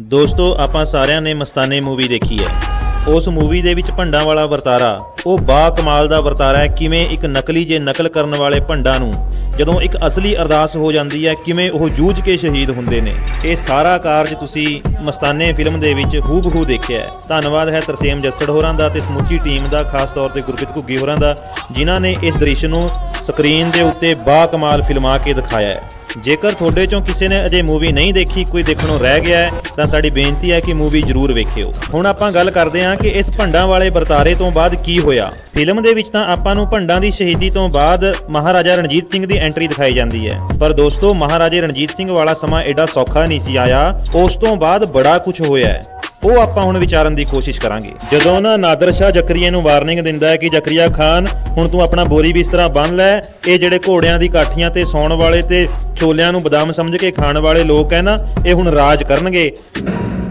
ਦੋਸਤੋ, ਆਪਾਂ ਸਾਰਿਆਂ ਨੇ ਮਸਤਾਨੇ ਮੂਵੀ ਦੇਖੀ ਹੈ। ਉਸ ਮੂਵੀ ਦੇ ਵਿੱਚ ਭੰਡਾਂ ਵਾਲਾ ਵਰਤਾਰਾ, ਉਹ ਬਾ ਕਮਾਲ ਦਾ ਵਰਤਾਰਾ ਹੈ, ਕਿਵੇਂ ਇੱਕ ਨਕਲੀ ਜੇ ਨਕਲ ਕਰਨ ਵਾਲੇ ਭੰਡਾਂ ਨੂੰ ਜਦੋਂ ਇੱਕ ਅਸਲੀ ਅਰਦਾਸ ਹੋ ਜਾਂਦੀ ਹੈ, ਕਿਵੇਂ ਉਹ ਜੂਝ ਕੇ ਸ਼ਹੀਦ ਹੁੰਦੇ ਨੇ। ਇਹ ਸਾਰਾ ਕਾਰਜ ਤੁਸੀਂ ਮਸਤਾਨੇ ਫਿਲਮ ਦੇ ਵਿੱਚ ਹੂਬਹੂ ਦੇਖਿਆ ਹੈ। ਧੰਨਵਾਦ ਹੈ ਤਰਸੇਮ ਜੱਸੜ ਹੋਰਾਂ ਦਾ ਤੇ ਸਮੁੱਚੀ ਟੀਮ ਦਾ, ਖਾਸ ਤੌਰ ਤੇ ਗੁਰਪ੍ਰੀਤ ਘੁੱਗੀ ਹੋਰਾਂ ਦਾ, ਜਿਨ੍ਹਾਂ ਨੇ ਇਸ ਦ੍ਰਿਸ਼ ਨੂੰ ਸਕਰੀਨ ਦੇ ਉੱਤੇ ਬਾ ਕਮਾਲ ਫਿਲਮਾ ਕੇ ਦਿਖਾਇਆ ਹੈ। ਜੇਕਰ ਤੁਹਾਡੇ ਚੋਂ ਕਿਸੇ ਨੇ ਅਜੇ ਮੂਵੀ ਨਹੀਂ ਦੇਖੀ, ਕੋਈ ਦੇਖਣੋਂ ਰਹਿ ਗਿਆ ਹੈ, ਤਾਂ ਸਾਡੀ ਬੇਨਤੀ ਹੈ ਕਿ ਮੂਵੀ ਜ਼ਰੂਰ ਵੇਖਿਓ। ਹੁਣ ਆਪਾਂ ਗੱਲ ਕਰਦੇ ਹਾਂ ਕਿ ਇਸ ਭੰਡਾਂ ਵਾਲੇ ਵਰਤਾਰੇ ਤੋਂ ਬਾਅਦ ਕੀ ਹੋਇਆ। ਫਿਲਮ ਦੇ ਵਿੱਚ ਤਾਂ ਆਪਾਂ ਨੂੰ ਭੰਡਾਂ ਦੀ ਸ਼ਹੀਦੀ ਤੋਂ ਬਾਅਦ ਮਹਾਰਾਜਾ ਰਣਜੀਤ ਸਿੰਘ ਦੀ ਐਂਟਰੀ ਦਿਖਾਈ ਜਾਂਦੀ ਹੈ। ਪਰ ਦੋਸਤੋ, ਮਹਾਰਾਜੇ ਰਣਜੀਤ ਸਿੰਘ ਵਾਲਾ ਸਮਾਂ ਐਡਾ ਸੌਖਾ ਨਹੀਂ ਸੀ ਆਇਆ। ਉਸ ਤੋਂ ਬਾਅਦ ਬੜਾ ਕੁਝ ਹੋਇਆ ਹੈ। ਉਹ ਆਪਾਂ ਹੁਣ ਵਿਚਾਰਨ ਦੀ ਕੋਸ਼ਿਸ਼ ਕਰਾਂਗੇ। ਜਦੋਂ ਨਾ ਨਾਦਰ ਸ਼ਾਹ ਜ਼ਕਰੀਆ ਨੂੰ ਵਾਰਨਿੰਗ ਦਿੰਦਾ ਹੈ ਕਿ ਜ਼ਕਰੀਆ ਖਾਨ, ਹੁਣ ਤੂੰ ਆਪਣਾ ਬੋਰੀ ਵੀ ਇਸ ਤਰ੍ਹਾਂ ਬੰਨ ਲੈ, ਇਹ ਜਿਹੜੇ ਘੋੜਿਆਂ ਦੀ ਕਾਠੀਆਂ ਤੇ ਸੌਣ ਵਾਲੇ ਤੇ ਛੋਲਿਆਂ ਨੂੰ ਬਦਾਮ ਸਮਝ ਕੇ ਖਾਣ ਵਾਲੇ ਲੋਕ ਹੈ ਨਾ, ਇਹ ਹੁਣ ਰਾਜ ਕਰਨਗੇ।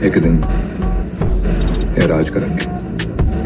ਇੱਕ ਦਿਨ ਇਹ ਰਾਜ ਕਰਾਂਗੇ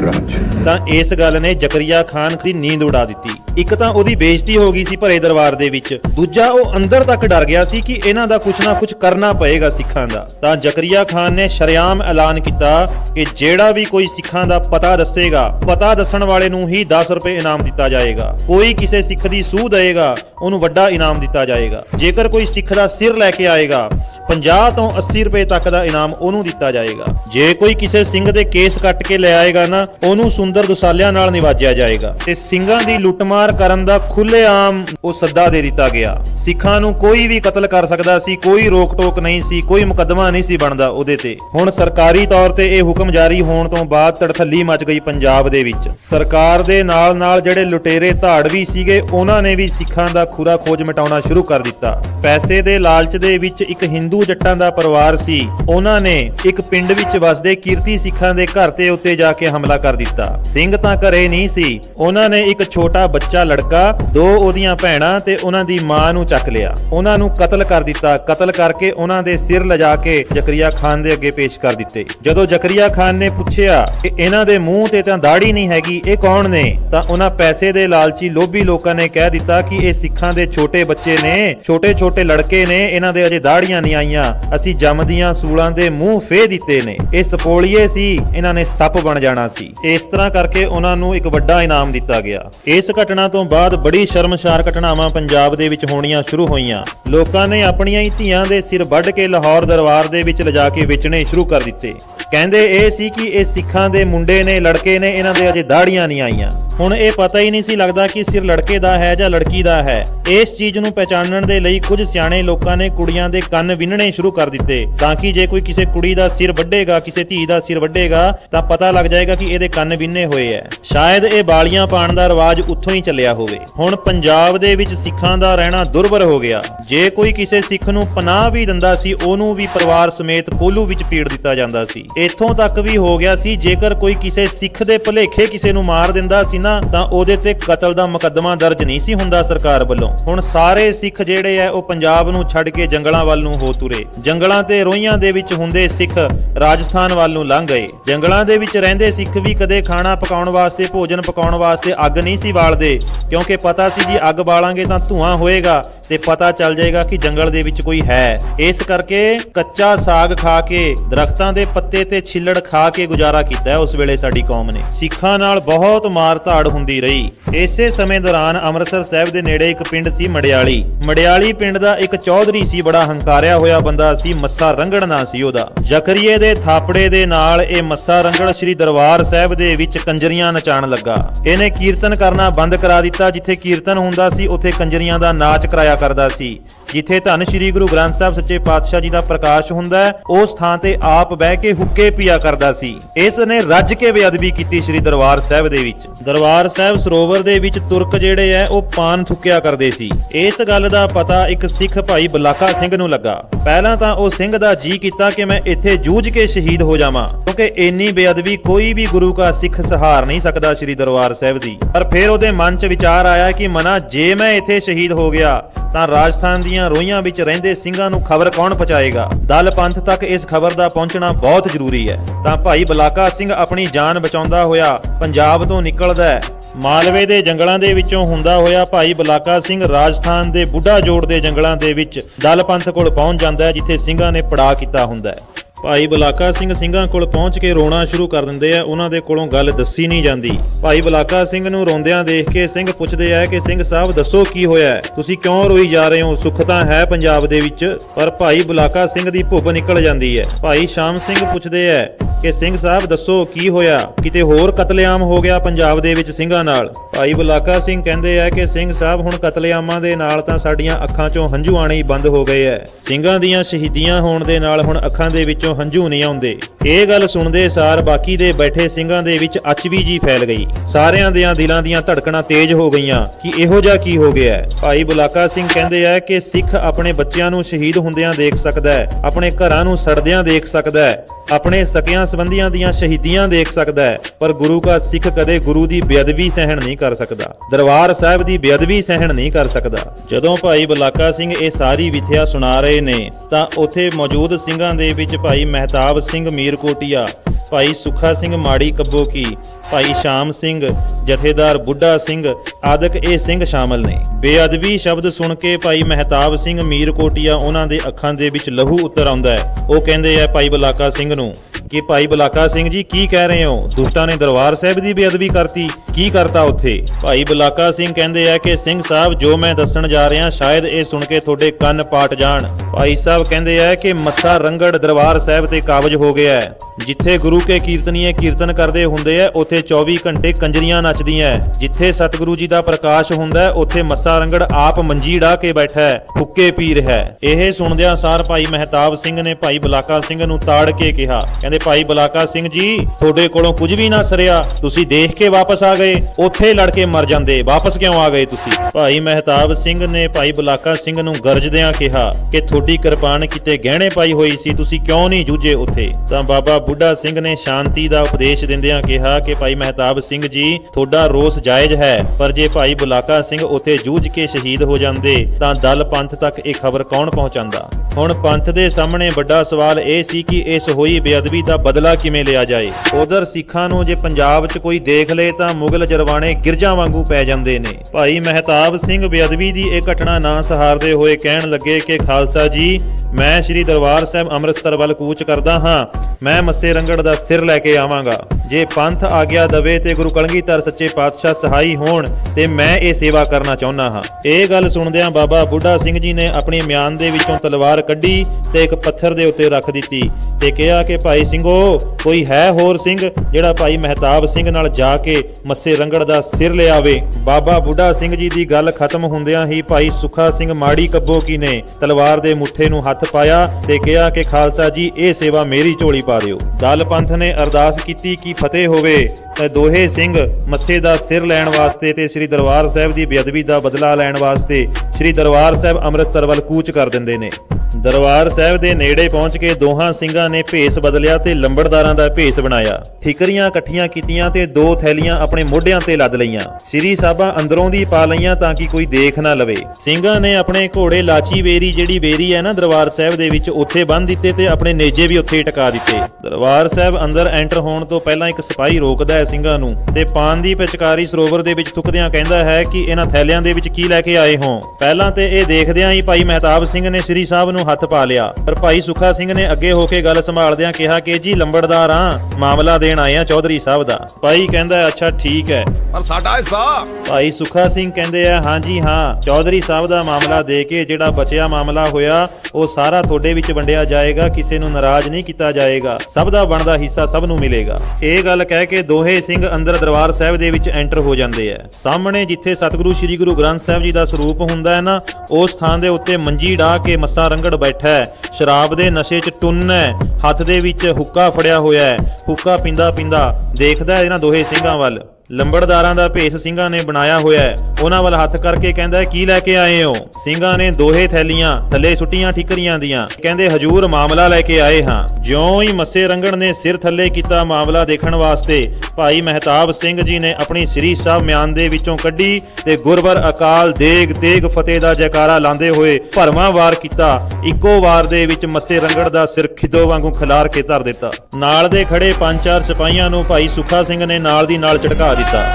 ਰਾਜ। ਤਾਂ ਇਸ ਗੱਲ ਨੇ ਜ਼ਕਰੀਆ ਖਾਨ ਦੀ ਨੀਂਦ ਉਡਾ ਦਿੱਤੀ। ਇੱਕ ਤਾਂ ਉਹਦੀ ਬੇਇੱਜ਼ਤੀ ਹੋ ਗਈ ਸੀ ਭਰੇ ਦਰਬਾਰ ਦੇ ਵਿੱਚ। ਦੂਜਾ, ਉਹ ਅੰਦਰ ਤੱਕ ਡਰ ਗਿਆ ਸੀ ਕਿ ਇਹਨਾਂ ਦਾ ਕੁਝ ਨਾ ਕੁਝ ਕਰਨਾ ਪਏਗਾ ਸਿੱਖਾਂ ਦਾ। ਤਾਂ ਜ਼ਕਰੀਆ ਖਾਨ ਨੇ ਸ਼ਰਿਆਮ ਐਲਾਨ ਕੀਤਾ ਕਿ ਜਿਹੜਾ ਵੀ ਕੋਈ ਸਿੱਖਾਂ ਦਾ ਪਤਾ ਦੱਸੇਗਾ, ਪਤਾ ਦੱਸਣ ਵਾਲੇ ਨੂੰ ਹੀ 10 ਰੁਪਏ ਇਨਾਮ ਦਿੱਤਾ ਜਾਏਗਾ। ਕੋਈ ਕਿਸੇ ਸਿੱਖ ਦੀ ਸੂਹ ਦੇਏਗਾ, ਉਹਨੂੰ ਵੱਡਾ ਇਨਾਮ ਦਿੱਤਾ ਜਾਏਗਾ। ਜੇਕਰ ਕੋਈ ਸਿੱਖ ਦਾ ਸਿਰ ਲੈ ਕੇ ਆਏਗਾ 50 ਤੋਂ 80 ਰੁਪਏ ਤੱਕ ਦਾ ਇਨਾਮ ਉਹਨੂੰ ਦਿੱਤਾ ਜਾਏਗਾ। ਜੇ ਕੋਈ ਕਿਸੇ ਸਿੰਘ ਦੇ ਕੇਸ ਕੱਟ ਕੇ ਲੈ ਆਏਗਾ ਨਾ ਉਹਨੂੰ ਸੁੰਦਰ ਦੁਸਾਲਿਆਂ ਨਾਲ ਨਿਵਾਜਿਆ ਜਾਏਗਾ ਤੇ ਸਿੰਘਾਂ ਦੀ ਲੁੱਟਮਾਰ ਕਰਨ ਦਾ ਖੁੱਲੇਆਮ ਉਹ ਸੱਦਾ ਦੇ ਦਿੱਤਾ ਗਿਆ। ਸਿੱਖਾਂ ਨੂੰ ਕੋਈ ਵੀ ਕਤਲ ਕਰ ਸਕਦਾ ਸੀ, ਕੋਈ ਰੋਕ ਟੋਕ ਨਹੀਂ ਸੀ, ਕੋਈ ਮੁਕੱਦਮਾ ਨਹੀਂ ਸੀ ਬਣਦਾ ਉਹਦੇ ਤੇ। ਹੁਣ ਸਰਕਾਰੀ ਤੌਰ ਤੇ ਇਹ ਹੁਕਮ ਜਾਰੀ ਹੋਣ ਤੋਂ ਬਾਅਦ ਤੜਥੱਲੀ ਮਚ ਗਈ ਪੰਜਾਬ ਦੇ ਵਿੱਚ। ਸਰਕਾਰ ਦੇ ਨਾਲ ਨਾਲ ਜਿਹੜੇ ਲੁਟੇਰੇ ਧਾੜਵੀ ਸੀਗੇ, ਉਹਨਾਂ ਨੇ ਵੀ ਸਿੱਖਾਂ ਦਾ ਖੁਰਾ ਖੋਜ ਮਿਟਾਉਣਾ ਸ਼ੁਰੂ ਕਰ ਦਿੱਤਾ। ਪੈਸੇ ਦੇ ਲਾਲਚ ਦੇ ਵਿੱਚ ਇੱਕ ਹਿੰਦੂ ਜੱਟਾਂ ਦਾ ਪਰਿਵਾਰ ਸੀ। ਉਹਨਾਂ ਨੇ ਇੱਕ ਪਿੰਡ ਵਿੱਚ ਵਸਦੇ ਕੀਰਤੀ ਸਿੱਖਾਂ ਦੇ ਘਰ ਤੇ ਉੱਤੇ ਜਾ ਕੇ ਹਮਲਾ ਕਰ ਦਿੱਤਾ। ਸਿੰਘ ਤਾਂ ਘਰੇ ਨਹੀਂ ਸੀ। ਉਹਨਾਂ ਨੇ ਇੱਕ ਛੋਟਾ ਬੱਚਾ ਲੜਕਾ, ਦੋ ਉਹਦੀਆਂ ਭੈਣਾਂ ਤੇ ਉਹਨਾਂ ਦੀ ਮਾਂ ਨੂੰ ਚੱਕ ਲਿਆ। ਉਹਨਾਂ ਨੂੰ ਕਤਲ ਕਰ ਦਿੱਤਾ। ਕਤਲ ਕਰਕੇ ਉਹਨਾਂ ਦੇ ਸਿਰ ਲਿਜਾ ਕੇ ਜ਼ਕਰੀਆ ਖਾਨ ਦੇ ਅੱਗੇ ਪੇਸ਼ ਕਰ ਦਿੱਤੇ। ਜਦੋਂ ਜ਼ਕਰੀਆ ਖਾਨ ਨੇ ਪੁੱਛਿਆ ਕਿ ਇਹਨਾਂ ਦੇ ਮੂੰਹ ਤੇ ਤਾਂ ਦਾੜੀ ਨਹੀਂ ਹੈਗੀ, ਇਹ ਕੌਣ ਨੇ? ਤਾਂ ਉਹਨਾਂ ਪੈਸੇ ਦੇ ਲਾਲਚੀ ਲੋਭੀ ਲੋਕਾਂ ਨੇ ਕਹਿ ਦਿੱਤਾ ਕਿ ਇਹ ਸਿੱਖਾਂ ਦੇ ਛੋਟੇ ਬੱਚੇ ਨੇ। ਛੋਟੇ ਛੋਟੇ ਲੜਕੇ ਨੇ। ਇਹਨਾਂ ਦੇ ਅਜੇ ਦਾੜੀਆਂ ਨਹੀਂ ਆਈਆਂ। ਅਸੀਂ ਜੰਮਦੀਆਂ ਸੂਲਾਂ ਦੇ ਮੂੰਹ ਫੇਹ ਦਿੱਤੇ ਨੇ। ਇਹ ਸਪੋਲੀਏ ਸੀ। ਇਹਨਾਂ ਨੇ ਸੱਪ ਬਣ ਜਾਣਾ ਸੀ। ਇਸ ਤਰ੍ਹਾਂ ਕਰਕੇ ਉਹਨਾਂ ਨੂੰ ਇੱਕ ਵੱਡਾ ਇਨਾਮ ਦਿੱਤਾ ਗਿਆ। ਇਸ ਘਟਨਾ ਤੋਂ ਬਾਅਦ ਬੜੀ ਸ਼ਰਮਸ਼ਾਰ ਘਟਨਾਵਾਂ ਪੰਜਾਬ ਦੇ ਵਿੱਚ ਹੋਣੀਆਂ ਸ਼ੁਰੂ ਹੋਈਆਂ। ਲੋਕਾਂ ਨੇ ਆਪਣੀਆਂ ਹੀ ਧੀਆਂ ਦੇ ਸਿਰ ਵੱਢ ਕੇ ਲਾਹੌਰ ਦਰਬਾਰ ਦੇ ਵਿੱਚ ਲਿਜਾ ਕੇ ਵੇਚਣੇ ਸ਼ੁਰੂ ਕਰ ਦਿੱਤੇ। ਕਹਿੰਦੇ ਇਹ ਸੀ ਕਿ ਇਹ ਸਿੱਖਾਂ ਦੇ ਮੁੰਡੇ ਨੇ, ਲੜਕੇ ਨੇ, ਇਹਨਾਂ ਦੇ ਅਜੇ ਦਾੜੀਆਂ ਨਹੀਂ ਆਈਆਂ। ਹੁਣ ਇਹ ਪਤਾ ਹੀ ਨਹੀਂ ਸੀ ਲੱਗਦਾ ਕਿ ਸਿਰ ਲੜਕੇ ਦਾ ਹੈ ਜਾਂ ਲੜਕੀ ਦਾ ਹੈ। ਇਸ ਚੀਜ਼ ਨੂੰ ਪਛਾਣਨ ਦੇ ਲਈ ਕੁਝ ਸਿਆਣੇ ਲੋਕਾਂ ਨੇ ਕੁੜੀਆਂ ਦੇ ਕੰਨ ਵਿੰਨਣੇ ਸ਼ੁਰੂ ਕਰ ਦਿੱਤੇ। ਤਾਂ ਕਿ ਜੇ ਕੋਈ ਕਿਸੇ ਕੁੜੀ ਦਾ ਸਿਰ ਵੱਢੇਗਾ, ਕਿਸੇ ਧੀ ਦਾ ਸਿਰ ਵੱਢੇਗਾ, ਤਾਂ ਪਤਾ ਲੱਗ ਜਾਏਗਾ ਕਿ ਇਹਦੇ ਕੰਨ ਵਿੰਨੇ ਹੋਏ ਐ ਸ਼ਾਇਦ ਇਹ ਬਾਲੀਆਂ ਪਾਣ ਦਾ ਰਿਵਾਜ ਉੱਥੋਂ ਹੀ ਚੱਲਿਆ ਹੋਵੇ। ਹੁਣ ਪੰਜਾਬ ਦੇ ਵਿੱਚ ਸਿੱਖਾਂ ਦਾ ਰਹਿਣਾ ਦੁਰਬਰ ਹੋ ਗਿਆ। ਜੇ ਕੋਈ ਕਿਸੇ ਸਿੱਖ ਨੂੰ ਪਨਾਹ ਵੀ ਦਿੰਦਾ ਸੀ, ਉਹਨੂੰ ਵੀ ਪਰਿਵਾਰ ਸਮੇਤ ਕੋਲੂ ਵਿੱਚ ਪੀੜ ਦਿੱਤਾ ਜਾਂਦਾ ਸੀ। ਇੱਥੋਂ ਤੱਕ ਵੀ ਹੋ ਗਿਆ ਸੀ, ਜੇਕਰ ਕੋਈ ਕਿਸੇ ਸਿੱਖ ਦੇ ਭਲੇਖੇ ਕਿਸੇ ਨੂੰ ਮਾਰ ਦਿੰਦਾ ਸੀ ਨਾ ਤਾਂ ਉਹਦੇ ਤੇ ਕਤਲ ਦਾ ਮੁਕੱਦਮਾ ਦਰਜ ਨਹੀਂ ਸੀ ਹੁੰਦਾ ਸਰਕਾਰ ਵੱਲੋਂ। ਹੁਣ ਸਾਰੇ ਸਿੱਖ ਜਿਹੜੇ ਐ, ਉਹ ਪੰਜਾਬ ਨੂੰ ਛੱਡ ਕੇ ਜੰਗਲਾਂ ਵੱਲ ਨੂੰ ਹੋ ਤੁਰੇ। ਜੰਗਲਾਂ ਤੇ ਰੋਈਆਂ ਦੇ ਵਿੱਚ ਹੁੰਦੇ ਸਿੱਖ ਰਾਜਸਥਾਨ ਵੱਲ ਨੂੰ ਲੰਘ ਗਏ। ਜੰਗਲਾਂ ਦੇ ਵਿੱਚ ਰਹਿੰਦੇ ਸਿੱਖ ਵੀ ਕਦੇ ਖਾਣਾ ਪਕਾਉਣ ਵਾਸਤੇ, ਭੋਜਨ ਪਕਾਉਣ ਵਾਸਤੇ ਅੱਗ ਨਹੀਂ ਸੀ ਬਾਲਦੇ ਕਿਉਂਕਿ ਪਤਾ ਸੀ ਜੀ ਅੱਗ ਬਾਲਾਂਗੇ ਤਾਂ ਧੂਆਂ ਹੋਏਗਾ। ਤੇ ਪਤਾ ਚੱਲ ਜਾਏਗਾ ਕਿ ਜੰਗਲ ਦੇ ਵਿੱਚ ਕੋਈ ਹੈ। ਇਸ ਕਰਕੇ ਕੱਚਾ ਸਾਗ ਖਾ ਕੇ, ਦਰਖਤਾਂ ਦੇ ਪੱਤੇ ਤੇ ਛਿੱਲੜ ਖਾ ਕੇ ਗੁਜ਼ਾਰਾ ਕੀਤਾ ਉਸ ਵੇਲੇ ਸਾਡੀ ਕੌਮ ਨੇ। ਸਿੱਖਾਂ ਨਾਲ ਬਹੁਤ ਮਾਰ ਧਾੜ ਹੁੰਦੀ ਰਹੀ। ਇਸੇ ਸਮੇਂ ਦੌਰਾਨ ਅੰਮ੍ਰਿਤਸਰ ਸਾਹਿਬ ਦੇ ਨੇੜੇ ਇੱਕ ਪਿੰਡ ਸੀ ਮੜਿਆਲੀ। ਮੜਿਆਲੀ ਪਿੰਡ ਦਾ ਇੱਕ ਚੌਧਰੀ ਸੀ, ਬੜਾ ਹੰਕਾਰਿਆ ਹੋਇਆ ਬੰਦਾ ਸੀ, ਮੱਸਾ ਰੰਗੜ ਨਾਂ ਸੀ ਉਹਦਾ। ਜ਼ਕਰੀਏ ਦੇ ਥਾਪੜੇ ਦੇ ਨਾਲ ਇਹ ਮੱਸਾ ਰੰਗੜ ਸ੍ਰੀ ਦਰਬਾਰ ਸਾਹਿਬ ਦੇ ਵਿੱਚ ਕੰਜਰੀਆਂ ਨਚਾਣ ਲੱਗਾ। ਇਹਨੇ ਕੀਰਤਨ ਕਰਨਾ ਬੰਦ ਕਰਾ ਦਿੱਤਾ, ਜਿੱਥੇ ਕੀਰਤਨ ਹੁੰਦਾ ਸੀ, ਉੱਥੇ ਕੰਜਰੀਆਂ ਦਾ ਨਾਚ ਕਰਾਇਆ ਕਰਦਾ ਸੀ। ਜਿੱਥੇ ਧੰਨ ਸ਼੍ਰੀ ਗੁਰੂ ਗ੍ਰੰਥ ਸਾਹਿਬ ਸੱਚੇ ਪਾਤਸ਼ਾਹ ਜੀ ਦਾ ਪ੍ਰਕਾਸ਼ ਹੁੰਦਾ ਹੈ, ਉਸ ਥਾਂ ਤੇ ਆਪ ਬਹਿ ਕੇ ਹੁੱਕੇ ਪੀਆ ਕਰਦਾ ਸੀ। ਇਸ ਨੇ ਰੱਜ ਕੇ ਬੇਅਦਬੀ ਕੀਤੀ ਸ਼੍ਰੀ ਦਰਬਾਰ ਸਾਹਿਬ ਦੇ ਵਿੱਚ। ਦਰਬਾਰ ਸਾਹਿਬ ਸਰੋਵਰ ਦੇ ਵਿੱਚ ਤੁਰਕ ਜਿਹੜੇ ਐ ਉਹ ਪਾਨ ਥੁੱਕਿਆ ਕਰਦੇ ਸੀ। ਇਸ ਗੱਲ ਦਾ ਪਤਾ ਇੱਕ ਸਿੱਖ ਭਾਈ ਬਲਾਕਾ ਸਿੰਘ ਨੂੰ ਲੱਗਾ। ਪਹਿਲਾਂ ਤਾਂ ਉਹ ਸਿੰਘ ਦਾ ਜੀ ਕੀਤਾ ਕਿ ਮੈਂ ਇੱਥੇ ਜੂਝ ਕੇ ਸ਼ਹੀਦ ਹੋ ਜਾਵਾਂ, ਕਿਉਂਕਿ ਇੰਨੀ ਬੇਅਦਬੀ ਕੋਈ ਵੀ ਗੁਰੂ ਕਾ ਸਿੱਖ ਸਹਾਰ ਨਹੀਂ ਸਕਦਾ ਸ਼੍ਰੀ ਦਰਬਾਰ ਸਾਹਿਬ ਦੀ। ਪਰ ਫਿਰ ਉਹਦੇ ਮਨ 'ਚ ਵਿਚਾਰ ਆਇਆ ਕਿ ਮਨਾ ਜੇ ਮੈਂ ਇੱਥੇ ਸ਼ਹੀਦ ਹੋ ਗਿਆ, ਤਾਂ ਰਾਜਸਥਾਨ ਦੀਆਂ ਰੋਈਆਂ ਵਿੱਚ ਰਹਿੰਦੇ ਸਿੰਘਾਂ ਨੂੰ ਖਬਰ ਕੌਣ ਪਹੁੰਚਾਏਗਾ? ਦਲ ਪੰਥ ਤੱਕ ਇਸ ਖਬਰ ਦਾ ਪਹੁੰਚਣਾ ਬਹੁਤ ਜ਼ਰੂਰੀ ਹੈ। ਤਾਂ ਭਾਈ ਬਲਾਕਾ ਸਿੰਘ ਆਪਣੀ ਜਾਨ ਬਚਾਉਂਦਾ ਹੋਇਆ ਪੰਜਾਬ ਤੋਂ ਨਿਕਲਦਾ ਹੈ। ਮਾਲਵੇ ਦੇ ਜੰਗਲਾਂ ਦੇ ਵਿੱਚੋਂ ਹੁੰਦਾ ਹੋਇਆ ਭਾਈ ਬਲਾਕਾ ਸਿੰਘ ਰਾਜਸਥਾਨ ਦੇ ਬੁੱਢਾ ਜੋੜ ਦੇ ਜੰਗਲਾਂ ਦੇ ਵਿੱਚ ਦਲ ਪੰਥ ਕੋਲ ਪਹੁੰਚ ਜਾਂਦਾ ਹੈ, ਜਿੱਥੇ ਸਿੰਘਾਂ ਨੇ ਪੜਾਅ ਕੀਤਾ ਹੁੰਦਾ ਹੈ। ਭਾਈ ਬਲਾਕਾ ਸਿੰਘ ਸਿੰਘਾਂ ਕੋਲ ਪਹੁੰਚ ਕੇ ਰੋਣਾ ਸ਼ੁਰੂ ਕਰ ਦਿੰਦੇ ਆ, ਉਹਨਾਂ ਦੇ ਕੋਲੋਂ ਗੱਲ ਦੱਸੀ ਨਹੀਂ ਜਾਂਦੀ। ਭਾਈ ਬਲਾਕਾ ਸਿੰਘ ਨੂੰ ਰੋਂਦਿਆਂ ਦੇਖ ਕੇ ਸਿੰਘ ਪੁੱਛਦੇ ਆ ਕਿ ਸਿੰਘ ਸਾਹਿਬ, ਦੱਸੋ ਕੀ ਹੋਇਆ ਤੁਸੀਂ ਕਿਉਂ ਰੋਈ ਜਾ ਰਹੇ ਹੋ? ਸੁੱਖ ਤਾਂ ਹੈ ਪੰਜਾਬ ਦੇ ਵਿੱਚ, ਪਰ ਭਾਈ ਬਲਾਕਾ ਸਿੰਘ ਦੀ ਭੁੱਬ ਨਿਕਲ ਜਾਂਦੀ ਹੈ। ਭਾਈ ਸ਼ਾਮ ਸਿੰਘ ਪੁੱਛਦੇ ਆ ਕਿ ਸਿੰਘ ਸਾਹਿਬ ਦੱਸੋ ਕੀ ਹੋਇਆ? ਕਿਤੇ ਹੋਰ ਕਤਲੇਆਮ ਹੋ ਗਿਆ ਪੰਜਾਬ ਦੇ ਵਿੱਚ ਸਿੰਘਾਂ ਨਾਲ? ਭਾਈ ਬਲਾਕਾ ਸਿੰਘ ਕਹਿੰਦੇ ਆ ਕਿ ਸਿੰਘ ਸਾਹਿਬ ਹੁਣ ਕਤਲੇਆਮਾਂ ਦੇ ਨਾਲ ਤਾਂ ਸਾਡੀਆਂ ਅੱਖਾਂ 'ਚੋਂ ਹੰਝੂ ਆਣੇ ਹੀ ਬੰਦ ਹੋ ਗਏ ਐ। ਸਿੰਘਾਂ ਦੀਆਂ ਸ਼ਹੀਦੀਆਂ ਹੋਣ ਦੇ ਨਾਲ ਹੁਣ ਅੱਖਾਂ ਦੇ ਵਿੱਚੋਂ ਹੰਝੂ ਨਹੀਂ ਆਉਂਦੇ। ਇਹ ਗੱਲ ਸੁਣਦੇ ਸਾਰ ਬਾਕੀ ਦੇ ਬੈਠੇ ਸਿੰਘਾਂ ਦੇ ਵਿੱਚ ਅਚਵੀ ਜੀ ਫੈਲ ਗਈ। ਸਾਰਿਆਂ ਦਿਆਂ ਦਿਲਾਂ ਦੀਆਂ ਧੜਕਣਾਂ ਤੇਜ਼ ਹੋ ਗਈਆਂ ਕਿ ਇਹੋ ਜਿਹਾ ਕੀ ਹੋ ਗਿਆ ਭਾਈ ਬੁਲਾਕਾ ਸਿੰਘ ਕਹਿੰਦੇ ਆ ਕਿ ਸਿੱਖ ਆਪਣੇ ਬੱਚਿਆਂ ਨੂੰ ਸ਼ਹੀਦ ਹੁੰਦਿਆਂ ਦੇਖ ਸਕਦਾ ਹੈ ਆਪਣੇ ਘਰਾਂ ਨੂੰ ਸੜਦਿਆਂ ਦੇਖ ਸਕਦਾ ਹੈ ਆਪਣੇ ਸਕਿਆਂ ਸੰਬੰਧੀਆਂ ਦੀਆਂ ਸ਼ਹੀਦੀਆਂ ਦੇਖ ਸਕਦਾ ਹੈ, ਪਰ ਗੁਰੂ ਕਾ ਸਿੱਖ ਕਦੇ ਗੁਰੂ ਦੀ ਬੇਅਦਬੀ ਸਹਿਣ ਨਹੀਂ ਕਰ ਸਕਦਾ। ਦਰਬਾਰ ਸਾਹਿਬ ਦੀ ਬੇਅਦਬੀ ਸਹਿਣ ਨਹੀਂ ਕਰ ਸਕਦਾ। ਜਦੋਂ ਭਾਈ ਬਲਾਕਾ ਸਿੰਘ ਇਹ ਸਾਰੀ ਵਿਥਿਆ ਸੁਣਾ ਰਹੇ ਨੇ, ਤਾਂ ਉੱਥੇ ਮੌਜੂਦ ਸਿੰਘਾਂ ਦੇ ਵਿੱਚ ਭਾਈ ਮਹਿਤਾਬ ਸਿੰਘ ਮੀਰਕੋਟੀਆ, ਭਾਈ ਸੁੱਖਾ ਸਿੰਘ ਮਾੜੀ ਕੱਬੋ ਕੀ ਭਾਈ ਸ਼ਾਮ ਸਿੰਘ, ਜਥੇਦਾਰ ਬੁੱਢਾ ਸਿੰਘ, ਆਦਿਕ ਇਹ ਸਿੰਘ ਸ਼ਾਮਲ ਨੇ। ਬੇਅਦਬੀ ਸ਼ਬਦ ਸੁਣ ਕੇ ਭਾਈ ਮਹਿਤਾਬ ਸਿੰਘ ਮੀਰਕੋਟੀਆ ਉਹਨਾਂ ਦੇ ਅੱਖਾਂ ਦੇ ਵਿੱਚ ਲਹੂ ਉਤਰ ਆਉਂਦਾ ਹੈ। ਉਹ ਕਹਿੰਦੇ ਆ, ਭਾਈ ਬਲਾਕਾ ਸਿੰਘ ਨੂੰ, ਕਿ ਭਾਈ ਬਲਾਕਾ ਸਿੰਘ ਜੀ ਕੀ ਕਹਿ ਰਹੇ ਹੋ? ਦੁਸ਼ਟਾਂ ਨੇ ਦਰਬਾਰ ਸਾਹਿਬ ਦੀ ਬੇਅਦਬੀ ਕਰਤੀ, ਕੀ ਕਰਤਾ ਉੱਥੇ? ਭਾਈ ਬਲਾਕਾ ਸਿੰਘ ਕਹਿੰਦੇ ਆ ਕਿ ਸਿੰਘ ਸਾਹਿਬ, ਜੋ ਮੈਂ ਦੱਸਣ ਜਾ ਰਿਹਾ, ਸ਼ਾਇਦ ਇਹ ਸੁਣ ਕੇ ਤੁਹਾਡੇ ਕੰਨ ਪਾਟ ਜਾਣ। ਭਾਈ ਸਾਹਿਬ ਕਹਿੰਦੇ ਆ ਕਿ ਮੱਸਾ ਰੰਗੜ ਦਰਬਾਰ ਸਾਹਿਬ ਤੇ ਕਾਬਜ ਹੋ ਗਿਆ ਹੈ। ਜਿੱਥੇ ਗੁਰੂ ਕੇ ਕੀਰਤਨੀਏ ਕੀਰਤਨ ਕਰਦੇ ਹੁੰਦੇ ਆ, ਉੱਥੇ 24 ਘੰਟੇ ਕੰਜਰੀਆਂ ਨੱਚਦੀਆਂ ਜਿੱਥੇ ਸਤਿਗੁਰੂ ਜੀ ਦਾ ਪ੍ਰਕਾਸ਼ ਹੁੰਦਾ ਉੱਥੇ ਮੱਸਾ ਰੰਗੜ ਆਪ ਮੰਜੀ ਢਾ ਕੇ ਬੈਠਾ ਹੈ, ਹੁੱਕੇ ਪੀਰ ਹੈ। ਇਹ ਸੁਣਦਿਆਂ ਸਾਰ ਭਾਈ ਮਹਿਤਾਬ ਸਿੰਘ ਨੇ ਭਾਈ ਬਲਾਕਾ ਸਿੰਘ ਨੂੰ ਤਾੜ ਕੇ ਕਿਹਾ। ਕਹਿੰਦੇ, ਭਾਈ ਬਲਾਕਾ ਸਿੰਘ ਜੀ, ਤੁਹਾਡੇ ਕੋਲੋਂ ਕੁਝ ਵੀ ਨਾ ਸਰਿਆ। ਤੁਸੀਂ ਦੇਖ ਕੇ ਵਾਪਸ ਆ ਗਏ। ਉੱਥੇ ਲੜ ਕੇ ਮਰ ਜਾਂਦੇ। ਵਾਪਸ ਕਿਉਂ ਆ ਗਏ ਤੁਸੀਂ? ਭਾਈ ਮਹਿਤਾਬ ਸਿੰਘ ਨੇ ਭਾਈ ਬਲਾਕਾ ਸਿੰਘ ਨੂੰ ਗਰਜਦਿਆਂ ਕਿਹਾ ਕਿ, ਤੁਹਾਡੀ ਕਿਰਪਾਨ ਕਿਤੇ ਗਹਿਣੇ ਪਾਈ ਹੋਈ ਸੀ। ਤੁਸੀਂ ਕਿਉਂ ਨਹੀਂ ਜੂਝੇ ਉੱਥੇ? ਤਾਂ ਬਾਬਾ ਬੁੱਢਾ ਸਿੰਘ ਨੇ ਸ਼ਾਂਤੀ ਦਾ ਉਪਦੇਸ਼ ਦਿੰਦਿਆਂ ਕਿਹਾ ਕਿ ਭਾਈ ਮਹਿਤਾਬ ਸਿੰਘ ਜੀ, ਤੁਹਾਡਾ ਰੋਸ ਜਾਇਜ਼ ਹੈ, ਪਰ ਜੇ ਭਾਈ ਬੁਲਾਕਾ ਸਿੰਘ ਉੱਥੇ ਜੂਝ ਕੇ ਸ਼ਹੀਦ ਹੋ ਜਾਂਦੇ, ਤਾਂ ਦਲ ਪੰਥ ਤੱਕ ਇਹ ਖਬਰ ਕੌਣ ਪਹੁੰਚਾਉਂਦਾ? ਹੁਣ ਪੰਥ ਦੇ ਸਾਹਮਣੇ ਵੱਡਾ ਸਵਾਲ ਇਹ ਸੀ ਕਿ ਇਸ ਹੋਈ ਬੇਅਦਬੀ ਦਾ ਬਦਲਾ ਕਿਵੇਂ ਲਿਆ ਜਾਏ? ਉਧਰ ਸਿੱਖਾਂ ਨੂੰ ਜੇ ਪੰਜਾਬ 'ਚ ਕੋਈ ਦੇਖ ਲੇ, ਤਾਂ ਮੁਗਲ ਜਰਵਾਣੇ ਗਿਰਜਾਂ ਵਾਂਗੂ ਪੈ ਜਾਂਦੇ ਨੇ। ਭਾਈ ਮਹਿਤਾਬ ਸਿੰਘ ਬੇਅਦਬੀ ਦੀ ਇਹ ਘਟਨਾ ਨਾ ਸਹਾਰਦੇ ਹੋਏ ਕਹਿਣ ਲੱਗੇ ਕਿ, ਖਾਲਸਾ ਜੀ, ਮੈਂ ਸ੍ਰੀ ਦਰਬਾਰ ਸਾਹਿਬ ਅੰਮ੍ਰਿਤਸਰ ਵੱਲ ਕੂਚ ਕਰਦਾ ਹਾਂ। ਮੈਂ ਮੱਸੇ ਰੰਗੜ ਦਾ ਸਿਰ ਲੈ ਕੇ ਆਵਾਂਗਾ। ਜੇ ਪੰਥ ਆਗਿਆ ਦਵੇ ਤੇ ਗੁਰੂ ਕਲਗੀਧਰ ਸੱਚੇ ਪਾਤਸ਼ਾਹ ਸਹਾਈ ਹੋਣ ਤੇ ਮੈਂ ਇਹ ਸੇਵਾ ਕਰਨਾ ਚਾਹੁੰਦਾ ਹਾਂ। ਇਹ ਗੱਲ ਸੁਣਦਿਆਂ ਬਾਬਾ ਬੁੱਢਾ ਸਿੰਘ ਜੀ ਨੇ ਆਪਣੀ ਮਿਆਨ ਦੇ ਵਿੱਚੋਂ ਤਲਵਾਰ ਕੱਢੀ ਤੇ ਇੱਕ ਪੱਥਰ ਦੇ ਉੱਤੇ ਰੱਖ ਦਿੱਤੀ ਤੇ ਕਿਹਾ ਕਿ ਭਾਈ ਸਿੰਘੋ, ਕੋਈ ਹੈ ਹੋਰ ਸਿੰਘ ਜਿਹੜਾ ਭਾਈ ਮਹਿਤਾਬ ਸਿੰਘ ਨਾਲ ਜਾ ਕੇ ਮੱਸੇ ਰੰਗੜ ਦਾ ਸਿਰ ਲਿਆਵੇ ਬਾਬਾ ਬੁੱਢਾ ਸਿੰਘ ਜੀ ਦੀ ਗੱਲ ਖਤਮ ਹੁੰਦਿਆਂ ਹੀ ਭਾਈ ਸੁਖਾ ਸਿੰਘ ਮਾੜੀ ਕੱਬੋ ਕੀ ਨੇ ਤਲਵਾਰ ਦੇ ਮੁੱਠੇ ਨੂੰ ਹੱਥ ਪਾਇਆ ਤੇ ਕਿਹਾ ਕਿ ਖਾਲਸਾ ਜੀ, ਇਹ ਸੇਵਾ ਮੇਰੀ ਝੋਲੀ ਪਾ ਦਿਓ। ਦਲ ਪੰਥ ਨੇ ਅਰਦਾਸ ਕੀਤੀ ਕਿ ਫਤਿਹ ਹੋਵੇ। ਤੇ ਦੋਹੇ ਸਿੰਘ ਮੱਸੇ ਦਾ ਸਿਰ ਲੈਣ ਵਾਸਤੇ ਤੇ ਸ੍ਰੀ ਦਰਬਾਰ ਸਾਹਿਬ ਦੀ ਬੇਅਦਬੀ ਦਾ ਬਦਲਾ ਲੈਣ ਵਾਸਤੇ ਸ੍ਰੀ ਦਰਬਾਰ ਸਾਹਿਬ ਅੰਮ੍ਰਿਤਸਰ ਵੱਲ ਕੂਚ ਕਰ ਦਿੰਦੇ ਨੇ। ਦਰਬਾਰ ਸਾਹਿਬ ਦੇ ਨੇੜੇ ਪਹੁੰਚ ਕੇ ਦੋਹਾਂ ਸਿੰਘਾਂ ਨੇ ਭੇਸ ਬਦਲਿਆ ਤੇ ਲੰਬੜਦਾਰਾਂ ਦਾ ਭੇਸ ਬਣਾਇਆ। ਠਿਕਰੀਆਂ ਇਕੱਠੀਆਂ ਕੀਤੀਆਂ ਤੇ ਦੋ ਥੈਲੀਆਂ ਆਪਣੇ ਮੋਢਿਆਂ ਤੇ ਲੱਦ ਲਈਆਂ। ਸ੍ਰੀ ਸਾਹਿਬਾਂ ਅੰਦਰੋਂ ਦੀ ਪਾ ਲਈਆਂ ਤਾਂ ਕਿ ਕੋਈ ਦੇਖ ਨਾ ਲਵੇ। ਸਿੰਘਾਂ ਨੇ ਆਪਣੇ ਘੋੜੇ ਲਾਚੀ ਵੇਰੀ ਜਿਹੜੀ ਵੇਰੀ ਹੈ ਨਾ ਦਰਬਾਰ ਸਾਹਿਬ ਦੇ ਵਿੱਚ ਉੱਥੇ ਬੰਨ ਦਿੱਤੇ ਤੇ ਆਪਣੇ ਨੇਜੇ ਵੀ ਉੱਥੇ ਹੀ ਟਿਕਾ ਦਿੱਤੇ। ਦਰਬਾਰ ਸਾਹਿਬ ਅੰਦਰ ਐਂਟਰ ਹੋਣ ਤੋਂ ਪਹਿਲਾਂ ਇੱਕ ਸਿਪਾਹੀ ਰੋਕਦਾ ਹੈ ਸਿੰਘਾਂ ਨੂੰ ਤੇ ਪਾਨ ਦੀ ਪਿਚਕਾਰੀ ਸਰੋਵਰ ਦੇ ਵਿੱਚ ਥੁੱਕਦਿਆਂ ਕਹਿੰਦਾ ਹੈ ਕਿ ਇਹਨਾਂ ਥੈਲਿਆਂ ਦੇ ਵਿੱਚ ਕੀ ਲੈ ਕੇ ਆਏ ਹੋ? ਪਹਿਲਾਂ ਤੇ ਇਹ ਦੇਖਦਿਆਂ ਹੀ ਭਾਈ ਮਹਿਤਾਬ ਸਿੰਘ ਨੇ ਸ੍ਰੀ ਸਾਹਿਬ ਨੂੰ ਹੱਥ ਪਾ ਲਿਆ। ਪਰ ਭਾਈ ਸੁਖਾ ਸਿੰਘ ਨੇ ਅੱਗੇ ਹੋ ਕੇ ਗੱਲ ਸੰਭਾਲਦਿਆਂ ਕਿਹਾ ਕਿ ਜੀ ਲੰਬੜਦਾਰ ਆ ਮਾਮਲਾ ਦੇਣ ਆਏ ਆ ਚੌਧਰੀ ਸਾਹਿਬ ਦਾ। ਭਾਈ ਕਹਿੰਦਾ ਅੱਛਾ ਠੀਕ ਹੈ। ਪਰ ਸਾਡਾ ਹਿੱਸਾ। ਭਾਈ ਸੁਖਾ ਸਿੰਘ ਕਹਿੰਦੇ ਆ ਹਾਂਜੀ ਹਾਂ। ਚੌਧਰੀ ਸਾਹਿਬ ਦਾ ਮਾਮਲਾ ਦੇ ਕੇ ਜਿਹੜਾ ਬਚਿਆ ਮਾਮਲਾ ਹੋਇਆ ਉਹ ਸਾਰਾ ਤੁਹਾਡੇ ਵਿੱਚ ਵੰਡਿਆ ਜਾਏਗਾ ਕਿਸੇ ਨੂੰ ਨਾਰਾਜ਼ ਨਹੀਂ ਕੀਤਾ ਜਾਏਗਾ। ਸਭ ਦਾ ਬਣਦਾ ਹਿੱਸਾ ਸਭ ਨੂੰ ਮਿਲੇਗਾ। ਇਹ ਗੱਲ ਕਹਿ ਕੇ ਦੋਹੇ ਸਿੰਘ ਅੰਦਰ ਦਰਬਾਰ ਸਾਹਿਬ ਦੇ ਵਿੱਚ ਐਂਟਰ ਹੋ ਜਾਂਦੇ ਆ। ਸਾਹਮਣੇ ਜਿੱਥੇ ਸਤਿਗੁਰੂ ਸ੍ਰੀ ਗੁਰੂ ਗ੍ਰੰਥ ਸਾਹਿਬ ਜੀ ਦਾ ਸਰੂਪ ਹੁੰਦਾ ਹੈ ਨਾ ਉਸ ਥਾਂ ਦੇ ਉੱਤੇ ਮੰਜੀ ਢਾ ਕੇ ਮੱਸਾ ਰੰਗੜ ਬੈਠਾ। ਹੈ ਸ਼ਰਾਬ ਦੇ ਨਸ਼ੇ 'ਚ ਟੁੰਨ। ਹੈ ਹੱਥ ਦੇ ਵਿੱਚ ਹੁੱਕਾ ਫੜਿਆ ਹੋਇਆ ਹੈ ਹੁੱਕਾ ਪਿੰਦਾ ਪਿੰਦਾ ਦੇਖਦਾ ਹੈ ਇਹਨਾਂ ਦੋਹੇ ਸਿੰਘਾਂ ਵੱਲ। ਲੰਬੜਦਾਰਾਂ ਦਾ ਭੇਸ ਸਿੰਘਾਂ ਨੇ ਬਣਾਇਆ ਹੋਇਆ ਹੈ। ਉਹਨਾਂ ਵੱਲ ਹੱਥ ਕਰਕੇ ਕਹਿੰਦਾ ਕੀ ਲੈ ਕੇ ਆਏ ਹੋ? ਸਿੰਘਾਂ ਨੇ ਦੋਹੇ ਥੈਲੀਆਂ, ਥੱਲੇ ਸੁੱਟੀਆਂ ਠਿਕਰੀਆਂ ਦੀਆਂ। ਕਹਿੰਦੇ, ਹਜੂਰ ਮਾਮਲਾ ਲੈ ਕੇ ਆਏ ਹਾਂ। ਜਿਉਂ ਹੀ ਮੱਸੇ ਰੰਗਣ ਨੇ ਸਿਰ ਥੱਲੇ ਕੀਤਾ ਮਾਮਲਾ ਦੇਖਣ ਵਾਸਤੇ, ਭਾਈ ਮਹਿਤਾਬ ਸਿੰਘ ਜੀ ਨੇ ਆਪਣੀ ਸ੍ਰੀ ਸਾਹਿਬ ਮਿਆਨ ਦੇ ਵਿੱਚੋਂ ਕੱਢੀ ਤੇ ਗੁਰਵਰ ਅਕਾਲ ਦੇਗ ਤੇਗ ਫਤਿਹ ਦਾ ਜੈਕਾਰਾ ਲਾਉਂਦੇ ਹੋਏ ਭਰਵਾਂ ਵਾਰ ਕੀਤਾ। ਇੱਕੋ ਵਾਰ ਦੇ ਵਿੱਚ ਮੱਸੇ ਰੰਗੜ ਦਾ ਸਿਰ ਖਿਦੋ ਵਾਂਗੂ ਖਿਲਾਰ ਕੇ ਧਰ ਦਿੱਤਾ। ਨਾਲ ਦੇ ਖੜੇ ਪੰਜ ਚਾਰ ਸਿਪਾਹੀਆਂ ਨੂੰ ਭਾਈ ਸੁਖਾ ਸਿੰਘ ਨੇ ਨਾਲ ਦੀ ਨਾਲ ਝਟਕਾ ਦਿੱਤਾ।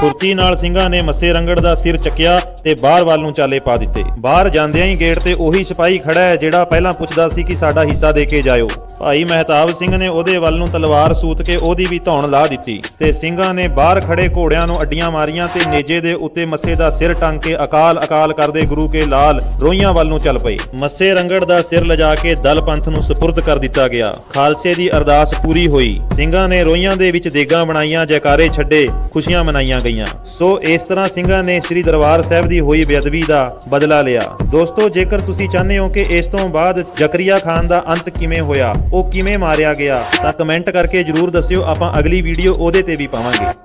ਫੁਰਤੀ ਨਾਲ ਸਿੰਘਾਂ ਨੇ ਮੱਸੇ ਰੰਗੜ ਦਾ ਸਿਰ ਚੱਕਿਆ। ਤੇ ਬਾਹਰ ਵੱਲ ਨੂੰ ਚਾਲੇ ਪਾ ਦਿੱਤੇ। ਬਾਹਰ ਜਾਂਦਿਆਂ ਹੀ ਗੇਟ ਤੇ ਉਹੀ ਸਿਪਾਹੀ ਖੜਾ ਹੈ ਜਿਹੜਾ ਪਹਿਲਾਂ ਪੁੱਛਦਾ ਸੀ ਕਿ ਸਾਡਾ ਹਿੱਸਾ ਦੇ ਕੇ ਜਾਇਓ। ਭਾਈ ਮਹਿਤਾਬ ਸਿੰਘ ਨੇ ਉਹਦੇ ਵੱਲ ਨੂੰ ਤਲਵਾਰ ਸੂਤ ਕੇ ਉਹਦੀ ਵੀ ਧੌਣ ਲਾ ਦਿੱਤੀ ਤੇ ਸਿੰਘਾਂ ਨੇ ਬਾਹਰ ਖੜੇ ਘੋੜਿਆਂ ਨੂੰ ਅੱਡੀਆਂ ਮਾਰੀਆਂ ਤੇ ਨੇਜੇ ਦੇ ਉੱਤੇ ਮੱਸੇ ਦਾ ਸਿਰ ਟੰਗ ਕੇ ਅਕਾਲ ਅਕਾਲ ਕਰਦੇ ਗੁਰੂ ਕੇ ਲਾਲ ਰੋਈਆਂ ਵੱਲ ਨੂੰ ਚੱਲ ਪਏ। ਮੱਸੇ ਰੰਗੜ ਦਾ ਸਿਰ ਲਿਜਾ ਕੇ ਦਲ ਪੰਥ ਨੂੰ ਸਪੁਰਦ ਕਰ ਦਿੱਤਾ ਗਿਆ। ਖਾਲਸੇ ਦੀ ਅਰਦਾਸ ਪੂਰੀ ਹੋਈ। ਸਿੰਘਾਂ ਨੇ ਰੋਈਆਂ ਦੇ ਵਿੱਚ ਦੇਗਾਂ ਬਣਾਈਆਂ, ਜੈਕਾਰੇ ਛੱਡੇ, ਖੁਸ਼ੀਆਂ ਮਨਾਈਆਂ ਗਈਆਂ। ਸੋ ਇਸ ਤਰ੍ਹਾਂ ਸਿੰਘਾਂ ਨੇ ਸ੍ਰੀ ਦਰਬਾਰ ਸਾਹਿਬ ਦੀ ਹੋਈ ਬੇਅਦਬੀ ਦਾ ਬਦਲਾ ਲਿਆ। ਦੋਸਤੋ, ਜੇਕਰ ਤੁਸੀਂ ਚਾਹੁੰਦੇ ਹੋ ਕਿ ਇਸ ਤੋਂ ਬਾਅਦ ਜ਼ਕਰੀਆ ਖਾਨ ਦਾ ਅੰਤ ਕਿਵੇਂ ਹੋਇਆ, ਉਹ ਕਿਵੇਂ ਮਾਰਿਆ ਗਿਆ, ਤਾਂ ਕਮੈਂਟ ਕਰਕੇ ਜਰੂਰ ਦੱਸਿਓ। ਆਪਾਂ ਅਗਲੀ ਵੀਡੀਓ ਉਹਦੇ ਤੇ ਵੀ ਪਾਵਾਂਗੇ।